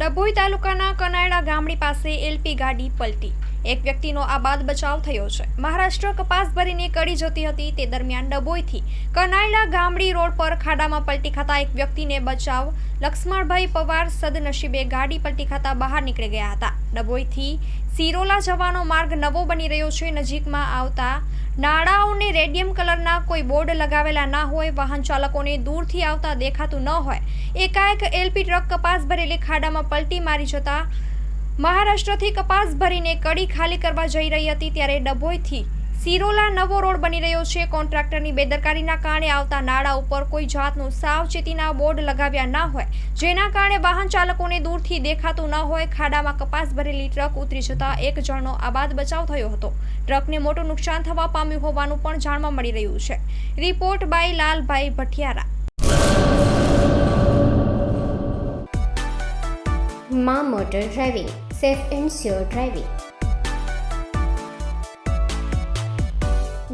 ડભોઈ તાલુકાના કનાયડા ગામડી પાસે એલપી ગાડી પલટી. એક વ્યક્તિનો આબાદ બચાવ થયો છે. મહારાષ્ટ્ર કપાસ ભરીને કડી જતી હતી તે દરમિયાન ડભોઈથી કનાયડા ગામડી રોડ પર ખાડામાં પલટી ખાતા એક વ્યક્તિને બચાવ લક્ષ્મણભાઈ પવાર સદનસીબે ગાડી પલટી ખાતા બહાર નીકળી ગયા હતા. ડભોઈથી સિરોલા જવાનો માર્ગ નવો બની રહ્યો છે. નજીકમાં આવતા નાળાઓને રેડિયમ કલરના કોઈ બોર્ડ લગાવેલા ના હોય, વાહન ચાલકોને દૂરથી આવતા દેખાતું ન હોય. એકાએક એલપી ટ્રક કપાસ ભરેલી ખાડામાં પલટી મારી જતા મહારાષ્ટ્રથી કપાસ ભરીને કડી ખાલી કરવા જઈ રહી હતી, ત્યારે ડભોઈથી સિરોલા નવો રોડ બની રહ્યો છે. કોન્ટ્રાક્ટરની બેદરકારીના કારણે આવતા નાળા ઉપર કોઈ જાતનું સાવચેતીના બોર્ડ લગાવ્યા ના હોય. જેના કારણે વાહન ચાલકોને દૂરથી દેખાતું ન હોય. ખાડામાં કપાસ ભરેલી ટ્રક ઉતરી જતા એક જણનો આબાદ બચાવ થયો હતો. ટ્રકને મોટું નુકસાન થવા પામ્યું હોવાનું પણ જાણવા મળી રહ્યું છે. Report by Lalbhai Bhathiyara. Maa motor driving, safe and sure driving.